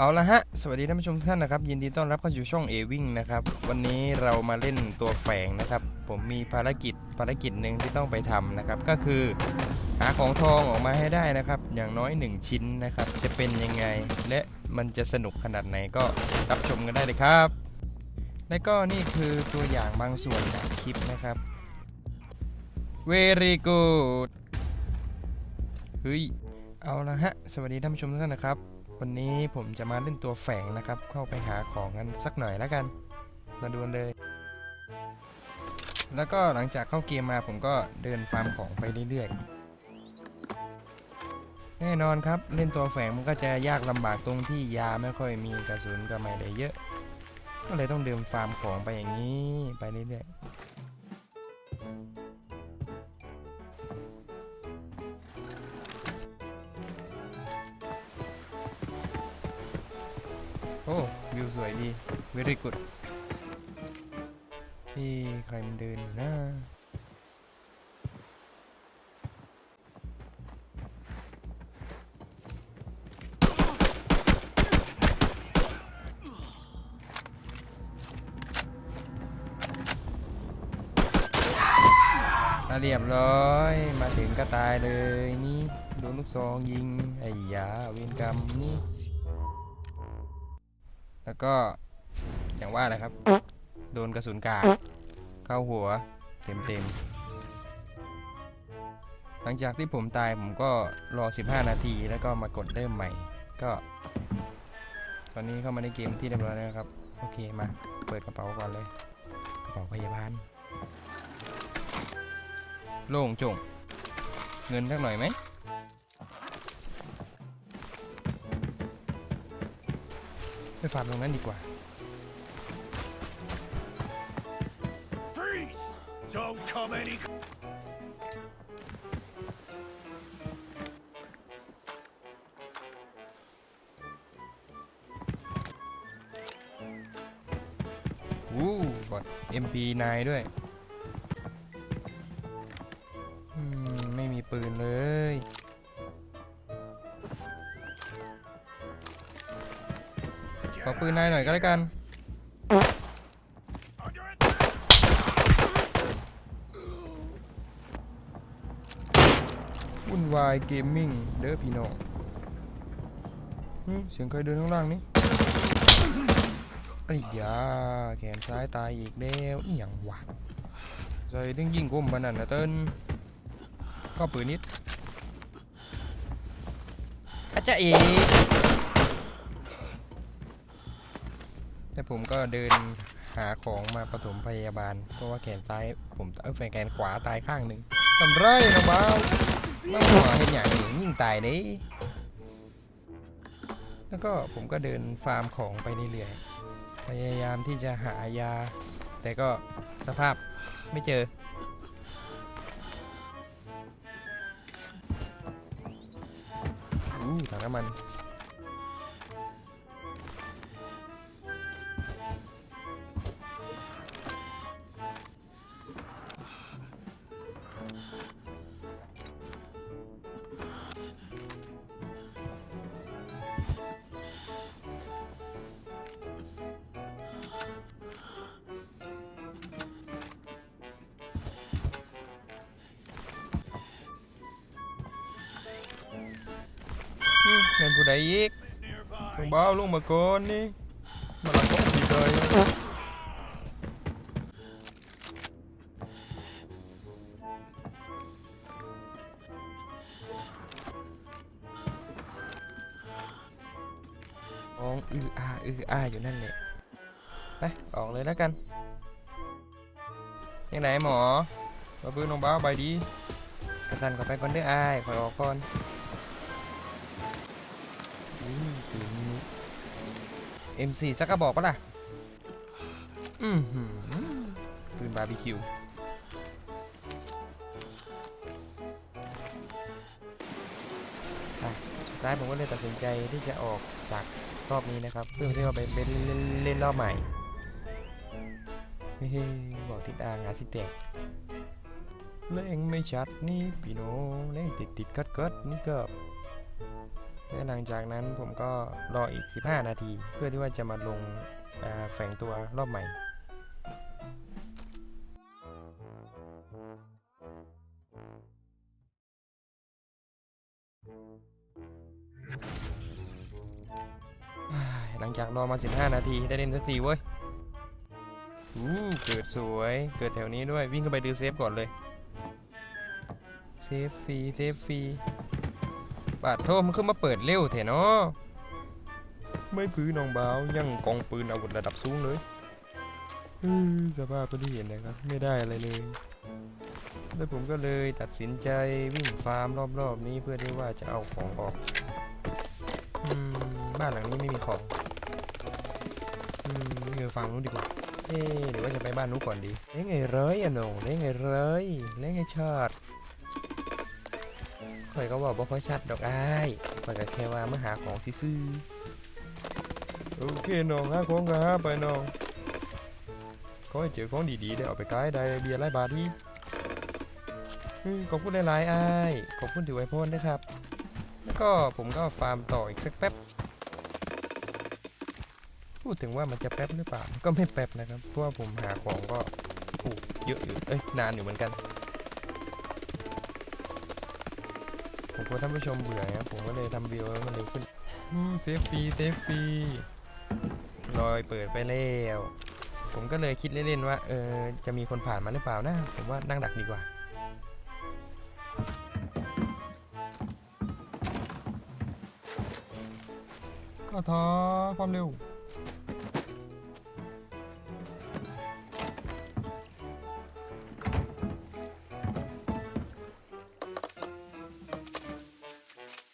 เอาละฮะ สวัสดีท่านผู้ชมทุกท่านนะครับ ยินดีต้อนรับเข้าสู่ช่องเอวิ่งนะครับ วันนี้เรามาเล่นตัวแฝงนะครับ ผมมีภารกิจภารกิจหนึ่งที่ต้องไปทำนะครับ ก็คือหาของทองออกมาให้ได้นะครับ อย่างน้อย 1 ชิ้นนะครับ จะเป็นยังไง และมันจะสนุกขนาดไหนก็รับชมกันได้เลยครับ และก็นี่คือตัวอย่างบางส่วนจากคลิปนะครับ very good เฮ้ยเอาละฮะ สวัสดีท่านผู้ชมทุกท่านนะครับ วันนี้ผมจะมาเล่นตัวแฝงนะครับ เข้าไปหาของกันสักหน่อยแล้วกัน มาดูกันเลย แล้วก็หลังจากเข้าเกมมาผมก็เดินฟาร์มของไปเรื่อยๆ แน่นอนครับเล่นตัวแฝงมันก็จะยากลำบากตรงที่ยาไม่ค่อยมีกระสุนก็ไม่ได้เยอะ ก็เลยต้องเดินฟาร์มของไปอย่างนี้ไปเรื่อยๆ very good ที่ใครมันเดินอยู่นะเรียบร้อย มาถึงก็ตายเลยนี่โดนลูกซองยิง ไอ้ยาเวรกรรมนี่ แล้วก็ อย่างว่าแหละครับ โดนกระสุนกาเข้าหัวเต็มเต็มๆหลังจากที่ผมตายผมก็รอ 15 นาทีแล้วก็มากดเริ่มใหม่ ก็ ตอนนี้เข้ามาในเกมที่เรียบร้อยแล้วนะครับ โอเคมา เปิดกระเป๋าก่อนเลย กระเป๋าพยาบาล โล่งจง เงินสักหน่อยไหมไปฝากตรงนั้นดีกว่า Don't come any. วู้บอด MP9 ด้วยอืมไม่มีปืนเลย ขอปืนนายหน่อยก็แล้วกัน Under attack! วุ่นวายเกมมิ่งเด้อพี่น้องหึเสียงใครเดินข้างล่างนี่ไอ้ยาแขนซ้ายตายอีกแล้วอีหยังวะใจดึงยิงก้มปานนั่นนะเติ้นก็ปืนนิดอาจจะเอกแต่ผมก็เดินหาของมาปฐมพยาบาล เพราะว่าแขนซ้ายผมเอ้ยแขนขวาตายข้างหนึ่งทำไรนะบ้าว ไม่หัวเห็นอย่างนี้ยิ่งตายเลยแล้วก็ผมก็เดินฟาร์มของไปเรื่อยๆพยายามที่จะหายา แต่ก็สภาพไม่เจอ อู้ถังน้ำมัน อืมเป็นผู้ใดอีกต้องบ้าวลงมาก่อนนี่มาละก็ผิดเลยมองอืออาอืออาอยู่นั่นแหละไปออกเลยแล้วกันยังไงหมอมาปืนน้องบ้าวไปดีกระสันก็ไปก่อนเด้ออายคอยออกก่อน M4 สักกระบอกปะล่ะอือหือปืนบาร์บีคิวสุดท้ายผมก็เลยตัดสินใจที่จะออกจากรอบนี้นะครับ เพื่อที่ว่าไปเล่นเล่นรอบใหม่เฮ้ยบอกติดอ่างอาสิแตกเล่งไม่ชัดนี่พี่น้องเล่งติดติดกัดกัดนี่ก็ และหลังจากนั้นผมก็รออีก 15 นาที เพื่อที่ว่าจะมาลงแฝงตัวรอบใหม่หลังจากรอมา 15 นาทีได้เล่นสักทีเว้ยอู้เกิดสวย เกิดแถวนี้ด้วยวิ่งเข้าไปดูเซฟก่อนเลย เซฟฟรี เซฟฟรีาดโทษมันขึ้นมาเปิดเร็วเถอะเนาะไม่พื้นน้องบ่าวยังกองปืนอาวุธระดับสูงเลยสภาพก็ที่เห็นนะครับไม่ได้อะไรเลย แล้วผมก็เลยตัดสินใจวิ่งฟาร์มรอบๆ นี้เพื่อที่ว่าจะเอาของออกอบ้านหลังนี้ไม่มีของอืมนี่คือฟาร์มนู้นดีกว่าเอ๊ะหรือว่าจะไปบ้านนู้นก่อนดีเล่นไงเร้ยอะหนูเล่นไงเร้ยเล่นไงชาติ ข่อยก็บอกว่าค่อยชัดดอกอ้ายข่อยก็แค่ว่ามาหาของซื่อโอเคน้องหาของก็หาไปน้องขอให้เจอของดีๆได้เอาไปขายได้เบียร์ไล่บาทที่ขอบคุณหลายๆอ้ายขอบคุณถือไว้พนนะครับ แล้วก็ผมก็ฟาร์มต่ออีกสักแป๊บ พูดถึงว่ามันจะแป๊บหรือเปล่า ก็ไม่แป๊บนะครับ เพราะว่าผมหาของก็เยอะอยู่ เอ้ย นานอยู่เหมือนกัน ผมกลัวท่านผู้ชมเบื่อครับผมก็เลยทำวิวแล้วมันเร็วขึ้นเซฟฟรีเซฟฟรีรอยเปิดไปแล้ว ผมก็เลยคิดเล่นๆว่าเออจะมีคนผ่านมาหรือเปล่านะ ผมว่านั่งดักดีกว่าก็ท้อความเร็ว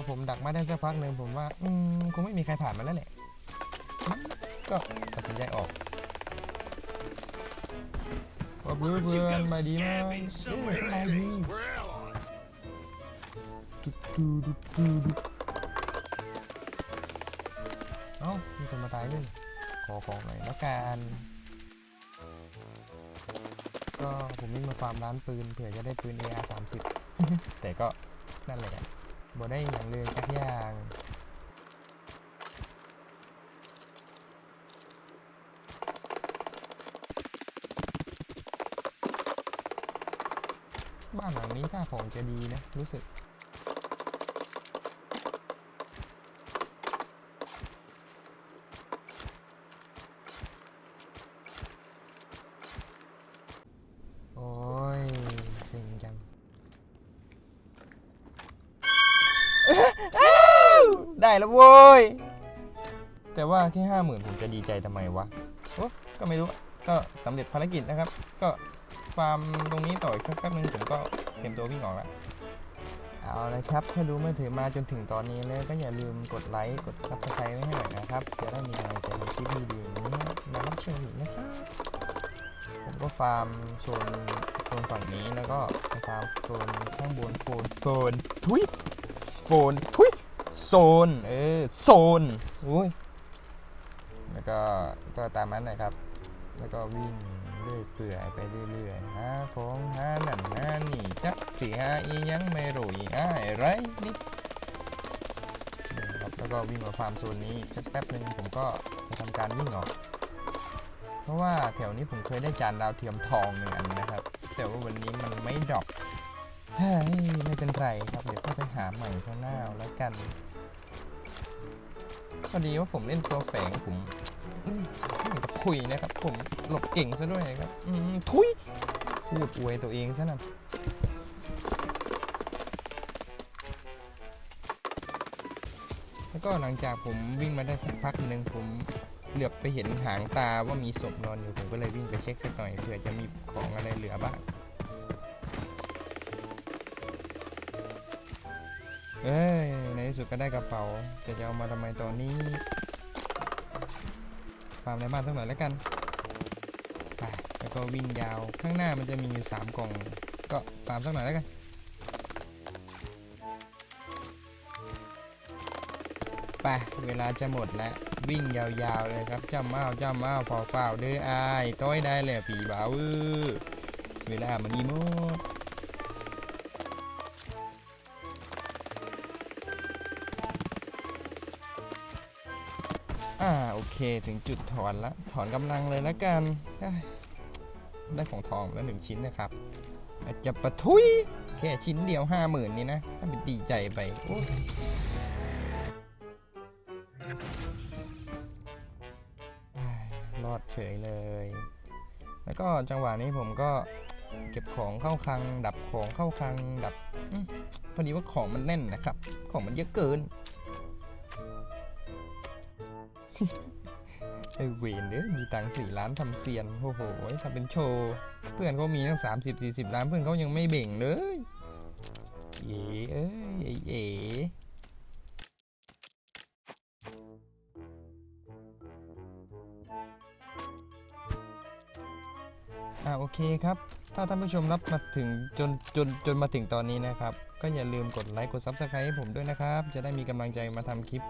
พอผมดักมาได้สักพักหนึ่งผมว่า อืมคงไม่มีใครผ่านมาแล้วแหละ ก็ตัดสินใจออกขอบคุณเพื่อนมาดีมากเออสบายดีดุดูดุดูดุเอ้า มีคนมาตายด้วยขอของหน่อยแล้วกันก็ผมวิ่งมาฟาร์มร้านปืนเผื่อจะได้ปืน AR 30 แต่ก็นั่นแหละ บ่ได้อย่างเลยสักอย่างบ้านหลังนี้ถ้าผมจะดีนะ รู้สึก แล้วโว้ย แต่ว่าแค่ห้าหมื่นผมจะดีใจทำไมวะโอ้ก็ไม่รู้ ก็สำเร็จภารกิจนะครับ ก็ฟาร์มตรงนี้ต่ออีกสักแป๊บนึงผมก็เตรียมตัววิ่งออกล้วเอาละครับ ถ้าดูมาถือมาจนถึงตอนนี้แล้วก็อย่าลืมกดไลค์ กด subscribe ไว้ให้หน่อยนะครับ จะได้มีกำลังใจในคลิปดีๆอย่างนี้มารับชมอีกนะครับ ผมก็ฟาร์มโซนโซนฝั่งนี้แล้วก็ฟาร์มโซนข้างบนโซนโซนทุยโซนทุย โซน เออ โซนอุ้ยแล้วก็ก็ตามนั้นนะครับ แล้วก็วิ่งเรื่อยเปื่อยไปเรื่อยๆหาของหานั่นหานี่จักสีหาอียังไม่รู้อีอ้ายไรนี่นะครับแล้วก็วิ่งมาฟาร์มโซนนี้อีกสักแป๊บหนึ่งผมก็จะทำการวิ่งออก เพราะว่าแถวนี้ผมเคยได้จานดาวเทียมทองหนึ่งอันนะครับ แต่ว่าวันนี้มันไม่ดรอปเฮ้ยไม่เป็นไรครับ เดี๋ยวก็ไปหาใหม่ข้างหน้าแล้วกัน พอดีว่าผมเล่นตัวแฝงผมกับคุยนะครับ ผมหลบเก่งซะด้วยครับอืมทุยพูดอวยตัวเองซะนะแล้วก็หลังจากผมวิ่งมาได้สักพักหนึ่งผมเหลือบไปเห็นหางตาว่ามีศพนอนอยู่ผมก็เลยวิ่งไปเช็คสักหน่อยเผื่อจะมีของอะไรเหลือบ้างเอ้ย ที่สุดก็ได้กระเป๋าแต่จะเอามาทำไมตอนนี้ฟาร์มในบ้านสักหน่อยแล้วกันไปแล้วก็วิ่งยาวข้างหน้ามันจะมีอยู่3กล่อง ก็ฟาร์มสักหน่อยแล้วกันไปเวลาจะหมดแล้ววิ่งยาวๆเลยครับจ้ำอ้าวจ้ำอ้าวเฝ้าๆเด้ออายต้อยได้เลยผีบ่าวเออเวลามันอีโม เคถึงจุดถอนละถอนกำลังเลยละกัน ได้ของทองแล้วหนึ่งชิ้นนะครับอาจจะปะทุยแค่ชิ้นเดียวห้าหมื่นนี่นะ ถ้าเป็นดีใจไปโอ้อ้ายรอดเฉยเลย แล้วก็จังหวะนี้ผมก็เก็บของเข้าคลัง ดับของเข้าคลังดับอพอดีว่าของมันแน่นนะครับ ของมันเยอะเกิน ไอเวนเด้อมีตังสี่ล้านทำเซียน โอ้โหทำเป็นโชว์ เพื่อนเขามีตั้ง30 40ล้านเพื่อนเขายังไม่เบ่งเลยเอ๋เอ้ยไอ้เอ๋อ่าโอเคครับ ถ้าท่านผู้ชมรับมาถึงจนจนจนมาถึงตอนนี้นะครับ ก็อย่าลืมกดไลค์กด Subscribe ให้ผมด้วยนะครับ จะได้มีกำลังใจมาทำคลิป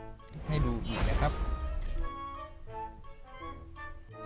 ให้ดูอีกนะครับ